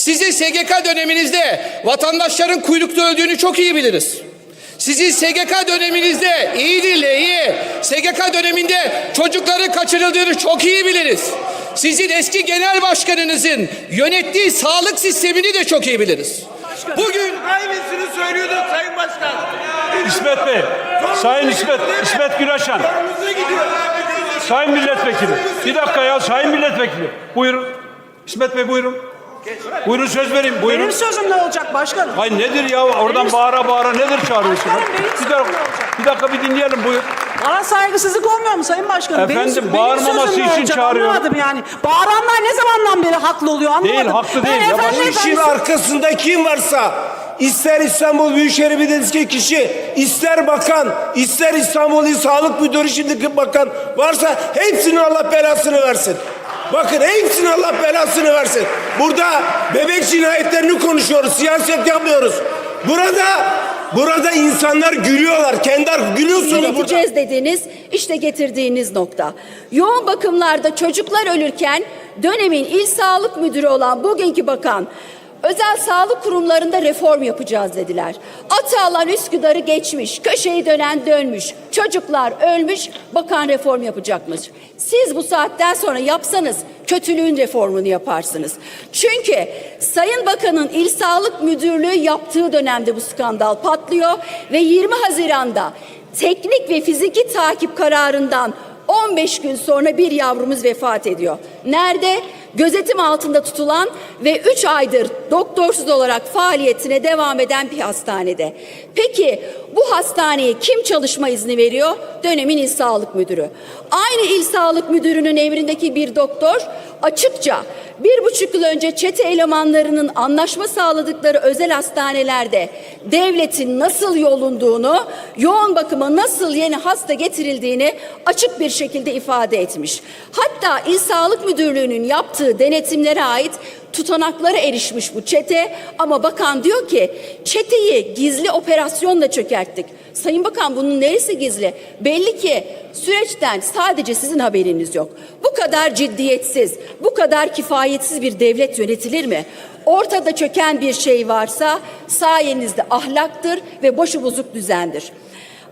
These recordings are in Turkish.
Sizi SGK döneminizde vatandaşların kuyrukta öldüğünü çok iyi biliriz. Sizi SGK döneminizde iyi dinle iyi. SGK döneminde çocukların kaçırıldığını çok iyi biliriz. Sizin eski genel başkanınızın yönettiği sağlık sistemini de çok iyi biliriz. Bugün Aynısını söylüyordun Sayın Başkan. İsmet Bey, Sayın İsmet, İsmet gidiyor. Sayın Milletvekili. Bir dakika ya Sayın Milletvekili. Buyurun. İsmet Bey buyurun. Buyurun söz vereyim buyurun. Benim sözüm ne olacak başkanım? Hayır nedir ya oradan Benim- bağıra bağıra nedir çağırıyorsunuz? Başkanım, benim Bir dakika, bir dakika bir dinleyelim buyur. Bana saygısızlık olmuyor mu Sayın Başkanım? Efendim, benim, bağırmaması benim için çağırıyorum. Anlamadım yani. Bağıranlar ne zamandan beri haklı oluyor anlamadım. Değil, haklı değil. Ben Ya efendi bu işin arkasında kim varsa ister İstanbul Büyükşehir Belediyesi kişi, ister bakan, ister İstanbul İl Sağlık Müdürü şimdiki bakan varsa hepsinin Allah belasını versin. Bakın hepsinin Allah belasını versin. Burada bebek cinayetlerini konuşuyoruz, siyaset yapmıyoruz. Burada burada insanlar gülüyorlar. Kendi ar- gülüyorsunuz burada. yöneteceğiz dediğiniz işte getirdiğiniz nokta. Yoğun bakımlarda çocuklar ölürken dönemin il sağlık müdürü olan bugünkü bakan özel sağlık kurumlarında reform yapacağız dediler. Atalan Üsküdar'ı geçmiş, köşeyi dönen dönmüş, çocuklar ölmüş, bakan reform yapacakmış. Siz bu saatten sonra yapsanız kötülüğün reformunu yaparsınız. Çünkü Sayın Bakan'ın İl Sağlık Müdürlüğü yaptığı dönemde bu skandal patlıyor ve 20 Haziran'da teknik ve fiziki takip kararından 15 gün sonra bir yavrumuz vefat ediyor. Nerede? Gözetim altında tutulan ve 3 aydır doktorsuz olarak faaliyetine devam eden bir hastanede. Peki bu hastaneye kim çalışma izni veriyor? Dönemin il sağlık müdürü. Aynı il sağlık müdürünün emrindeki bir doktor açıkça bir buçuk yıl önce çete elemanlarının anlaşma sağladıkları özel hastanelerde devletin nasıl yolunduğunu, yoğun bakıma nasıl yeni hasta getirildiğini açık bir şekilde ifade etmiş. Hatta İl Sağlık Müdürlüğü'nün yaptığı denetimlere ait tutanaklara erişmiş bu çete ama bakan diyor ki çeteyi gizli operasyonla çökerttik. Sayın Bakan bunun neresi gizli? Belli ki süreçten sadece sizin haberiniz yok. Bu kadar ciddiyetsiz, bu kadar kifayetsiz bir devlet yönetilir mi? Ortada çöken bir şey varsa sayenizde ahlaktır ve boşu bozuk düzendir.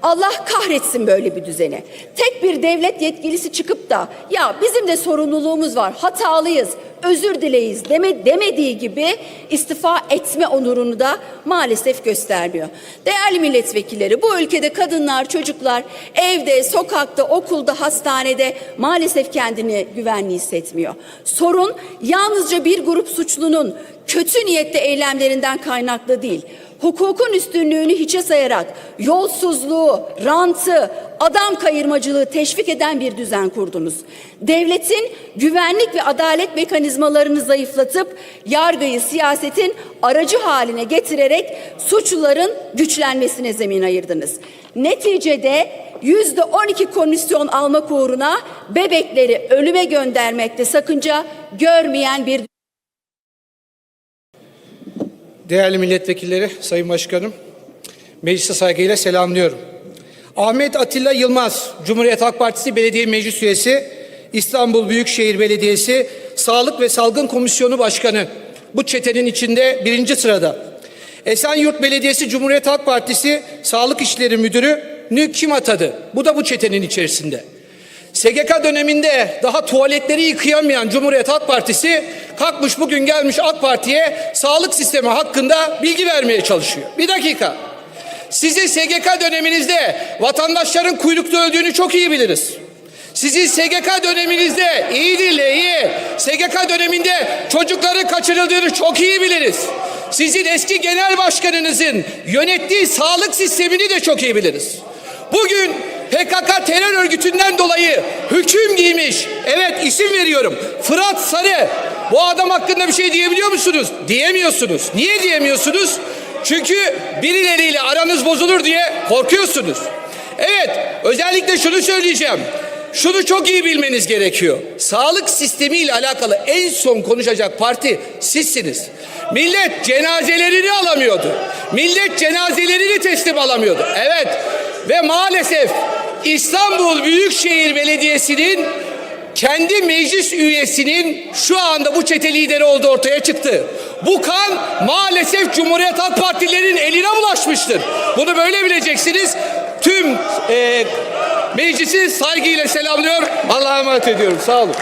Allah kahretsin böyle bir düzeni. Tek bir devlet yetkilisi çıkıp da ya bizim de sorumluluğumuz var, hatalıyız, özür dileyiz deme, demediği gibi istifa etme onurunu da maalesef göstermiyor. Değerli milletvekilleri bu ülkede kadınlar, çocuklar evde, sokakta, okulda, hastanede maalesef kendini güvenli hissetmiyor. Sorun yalnızca bir grup suçlunun kötü niyetli eylemlerinden kaynaklı değil hukukun üstünlüğünü hiçe sayarak yolsuzluğu, rantı, adam kayırmacılığı teşvik eden bir düzen kurdunuz. Devletin güvenlik ve adalet mekanizmalarını zayıflatıp yargıyı siyasetin aracı haline getirerek suçluların güçlenmesine zemin ayırdınız. Neticede yüzde 12 komisyon almak uğruna bebekleri ölüme göndermekte sakınca görmeyen bir Değerli milletvekilleri, Sayın Başkanım, meclise saygıyla selamlıyorum. Ahmet Atilla Yılmaz, Cumhuriyet Halk Partisi Belediye Meclis Üyesi, İstanbul Büyükşehir Belediyesi Sağlık ve Salgın Komisyonu Başkanı. Bu çetenin içinde birinci sırada. Esenyurt Belediyesi Cumhuriyet Halk Partisi Sağlık İşleri Müdürü kim atadı? Bu da bu çetenin içerisinde. SGK döneminde daha tuvaletleri yıkayamayan Cumhuriyet Halk Partisi kalkmış bugün gelmiş AK Parti'ye sağlık sistemi hakkında bilgi vermeye çalışıyor. Bir dakika. Sizi SGK döneminizde vatandaşların kuyrukta öldüğünü çok iyi biliriz. Sizi SGK döneminizde iyi dinle iyi. SGK döneminde çocukların kaçırıldığını çok iyi biliriz. Sizin eski genel başkanınızın yönettiği sağlık sistemini de çok iyi biliriz. Bugün PKK terör örgütünden dolayı hüküm giymiş. Evet isim veriyorum. Fırat Sarı. Bu adam hakkında bir şey diyebiliyor musunuz? Diyemiyorsunuz. Niye diyemiyorsunuz? Çünkü birileriyle aranız bozulur diye korkuyorsunuz. Evet, özellikle şunu söyleyeceğim. Şunu çok iyi bilmeniz gerekiyor. Sağlık sistemi ile alakalı en son konuşacak parti sizsiniz. Millet cenazelerini alamıyordu. Millet cenazelerini teslim alamıyordu. Evet ve maalesef İstanbul Büyükşehir Belediyesi'nin kendi meclis üyesinin şu anda bu çete lideri olduğu ortaya çıktı. Bu kan maalesef Cumhuriyet Halk Partililerin eline bulaşmıştır. Bunu böyle bileceksiniz. Tüm e, meclisi saygıyla selamlıyor. Allah'a emanet ediyorum. Sağ olun.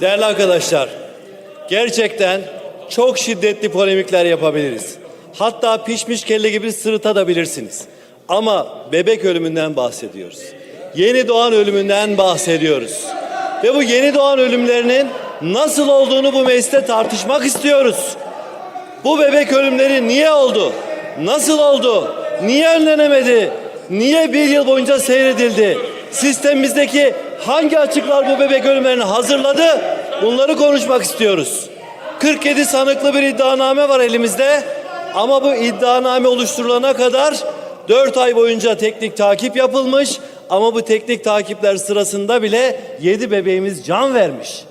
Değerli arkadaşlar, gerçekten çok şiddetli polemikler yapabiliriz. Hatta pişmiş kelle gibi sırıtabilirsiniz. Ama bebek ölümünden bahsediyoruz. Yeni doğan ölümünden bahsediyoruz. Ve bu yeni doğan ölümlerinin nasıl olduğunu bu mecliste tartışmak istiyoruz. Bu bebek ölümleri niye oldu? Nasıl oldu? Niye önlenemedi? Niye bir yıl boyunca seyredildi? Sistemimizdeki hangi açıklar bu bebek ölümlerini hazırladı? Bunları konuşmak istiyoruz. 47 sanıklı bir iddianame var elimizde. Ama bu iddianame oluşturulana kadar 4 ay boyunca teknik takip yapılmış. Ama bu teknik takipler sırasında bile 7 bebeğimiz can vermiş.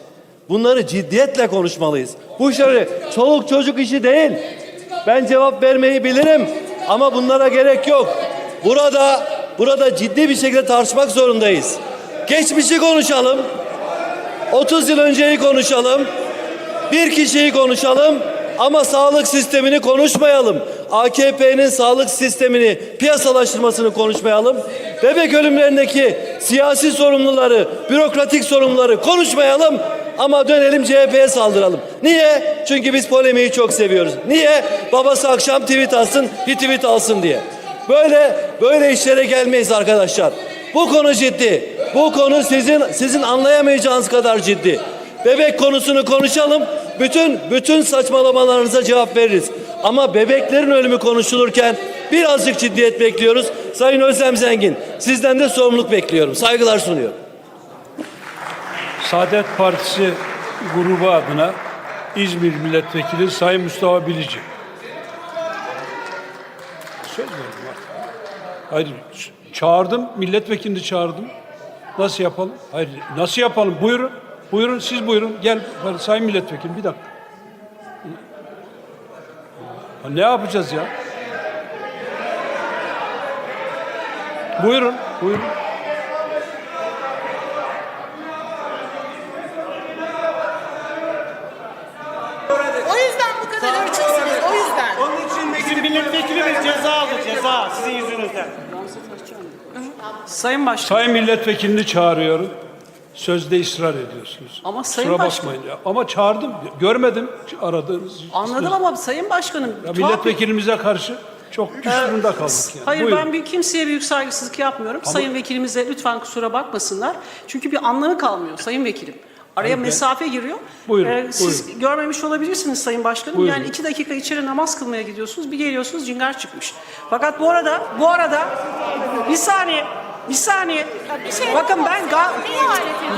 Bunları ciddiyetle konuşmalıyız. Bu işleri çoluk çocuk işi değil. Ben cevap vermeyi bilirim ama bunlara gerek yok. Burada burada ciddi bir şekilde tartışmak zorundayız. Geçmişi konuşalım. 30 yıl önceyi konuşalım. Bir kişiyi konuşalım ama sağlık sistemini konuşmayalım. AKP'nin sağlık sistemini piyasalaştırmasını konuşmayalım. Bebek ölümlerindeki siyasi sorumluları, bürokratik sorumluları konuşmayalım ama dönelim CHP'ye saldıralım. Niye? Çünkü biz polemiği çok seviyoruz. Niye? Babası akşam tweet alsın, bir tweet alsın diye. Böyle böyle işlere gelmeyiz arkadaşlar. Bu konu ciddi. Bu konu sizin sizin anlayamayacağınız kadar ciddi. Bebek konusunu konuşalım. Bütün bütün saçmalamalarınıza cevap veririz. Ama bebeklerin ölümü konuşulurken birazcık ciddiyet bekliyoruz. Sayın Özlem Zengin, sizden de sorumluluk bekliyorum. Saygılar sunuyorum. Saadet Partisi grubu adına İzmir Milletvekili Sayın Mustafa Bilici. Söz verdim artık. Hayır, çağırdım, milletvekilini çağırdım. Nasıl yapalım? Hayır, nasıl yapalım? Buyurun. Buyurun, siz buyurun. Gel, Sayın Milletvekili, bir dakika. Ne yapacağız ya? Buyurun, buyurun. O yüzden bu kadar hırçınsınız. O yüzden. Onun için bizim milletvekilimiz ceza aldı ceza sizin yüzünüzden. Sayın Başkan. Sayın milletvekilini çağırıyorum. Sözde ısrar ediyorsunuz. Ama Sayın Kusura Başkan- bakmayın ya. Ama çağırdım. Görmedim aradığınız. Anladım ama Sayın Başkanım. Ya milletvekilimize karşı çok güç durumda kaldık yani. Hayır Buyurun. ben bir kimseye büyük saygısızlık yapmıyorum. Sayın vekilimize lütfen kusura bakmasınlar. Çünkü bir anlamı kalmıyor Sayın Vekilim. Araya mesafe giriyor. Ee, Buyurun, siz görmemiş olabilirsiniz Sayın Başkanım. Buyurun. Yani iki dakika içeri namaz kılmaya gidiyorsunuz. Bir geliyorsunuz cingar çıkmış. Fakat bu arada bu arada bir saniye bir saniye. Bakın ben ga-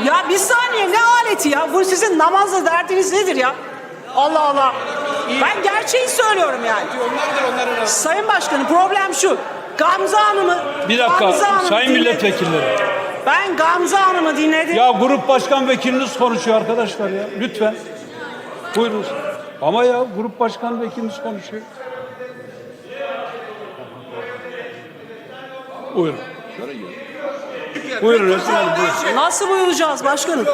ya bir saniye ne aleti ya? Bu sizin namazla derdiniz nedir ya? Allah Allah. Ben gerçeği söylüyorum yani. Sayın Başkanım problem şu. Gamze Hanım'ı Bir dakika Gamze Hanım'ı sayın dinledim. milletvekilleri. Ben Gamze Hanım'ı dinledim. Ya grup başkan vekiliniz konuşuyor arkadaşlar ya. Lütfen. Buyurun. Ama ya grup başkan vekiliniz konuşuyor. Buyurun. Buyurun Hanım, buyurun. Nasıl buyuracağız başkanım?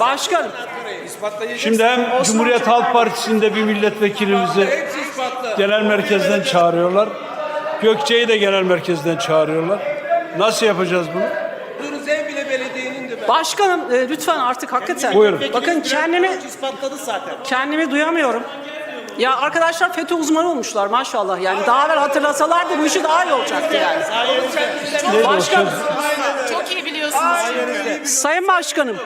Başkanım. Şimdi hem Cumhuriyet Halk Partisi'nde bir milletvekilimizi genel merkezden çağırıyorlar. Gökçe'yi de genel merkezden çağırıyorlar. Nasıl yapacağız bunu? Başkanım e, lütfen artık hakikaten. Buyurun. Bakın kendimi ispatladı zaten. kendimi duyamıyorum. Ya arkadaşlar FETÖ uzmanı olmuşlar maşallah. Yani daha evvel hatırlasalardı bu işi daha iyi olacaktı yani. O Başkanım. Çok iyi biliyorsunuz. Sayın Başkanım.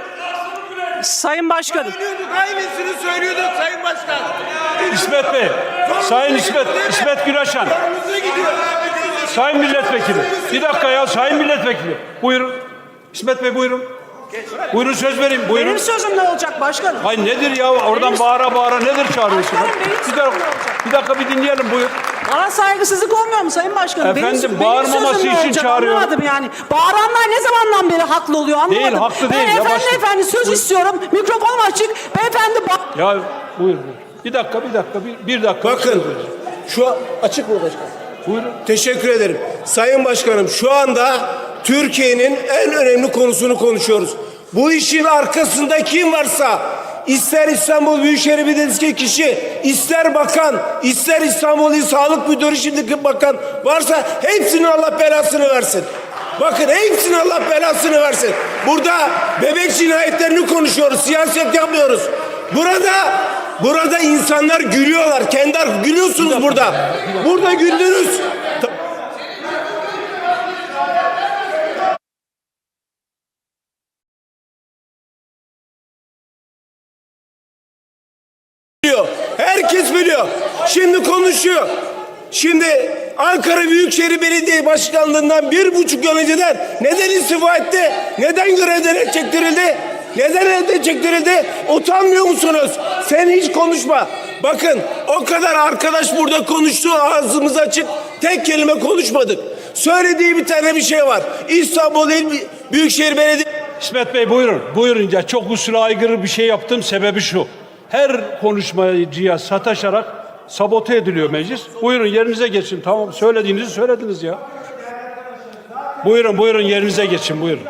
Sayın Başkanım. Aynısını söylüyorduk Sayın Başkan. İsmet Bey, Sayın İsmet, İsmet Güneşen. Sayın Milletvekili. Bir dakika ya Sayın Milletvekili. Buyurun. İsmet Bey buyurun. Buyurun söz vereyim. Buyurun. Benim sözüm ne olacak başkanım? Hayır nedir ya oradan bağıra bağıra nedir çağırıyorsunuz? Başkanım, benim Bir dakika, ne olacak? bir dakika bir dinleyelim buyur. Bana saygısızlık olmuyor mu Sayın Başkanım? Efendim, benim, bağırmaması benim için çağırıyorum. Anlamadım yani. Bağıranlar ne zamandan beri haklı oluyor anlamadım. Değil, haklı değil. Ben efendi Yavaş- efendi söz istiyorum. Mikrofonum açık. Beyefendi ba- Ya buyur buyur. Bir dakika bir dakika bir, bir dakika. Bakın şu açık mı başkan? Buyurun. Teşekkür ederim. Sayın Başkanım şu anda Türkiye'nin en önemli konusunu konuşuyoruz. Bu işin arkasında kim varsa ister İstanbul Büyükşehir Belediyesi kişi, ister bakan, ister İstanbul İl Sağlık Müdürü şimdiki bakan varsa hepsinin Allah belasını versin. Bakın hepsinin Allah belasını versin. Burada bebek cinayetlerini konuşuyoruz, siyaset yapmıyoruz. Burada burada insanlar gülüyorlar. Kendi ar- gülüyorsunuz burada. Burada güldünüz. Herkes biliyor. Şimdi konuşuyor. Şimdi Ankara Büyükşehir Belediye Başkanlığından bir buçuk yıl önceden neden istifa etti? Neden görevden çektirildi? Neden elde çektirildi? Utanmıyor musunuz? Sen hiç konuşma. Bakın o kadar arkadaş burada konuştu ağzımız açık. Tek kelime konuşmadık. Söylediği bir tane bir şey var. İstanbul İl Büyükşehir Belediye İsmet Bey buyurun. Buyurun ya çok usule aykırı bir şey yaptım sebebi şu. Her konuşmacıya sataşarak sabote ediliyor meclis. Buyurun yerinize geçin. Tamam söylediğinizi söylediniz ya. Buyurun buyurun yerinize geçin buyurun.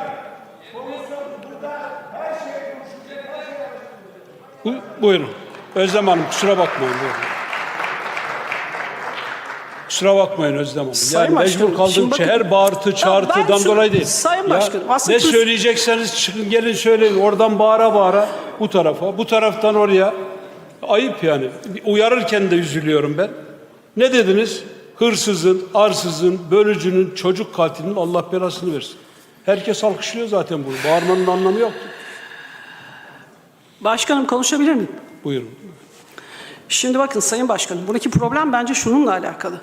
Bu- Buyurun. Özlem Hanım kusura bakmayın. Buyurun. Kusura bakmayın Özlem Hanım. Sayın yani mecbur kaldığım bakın- her bağırtı çağırtıdan dolayı değil. Sayın Ya Başkanım, aslında ne söyleyecekseniz çıkın gelin söyleyin. Oradan bağıra bağıra bu tarafa, bu taraftan oraya. Ayıp yani. Uyarırken de üzülüyorum ben. Ne dediniz? Hırsızın, arsızın, bölücünün, çocuk katilinin Allah belasını versin. Herkes alkışlıyor zaten bunu. Bağırmanın anlamı yoktu. Başkanım konuşabilir miyim? Buyurun. Şimdi bakın Sayın Başkanım buradaki problem bence şununla alakalı.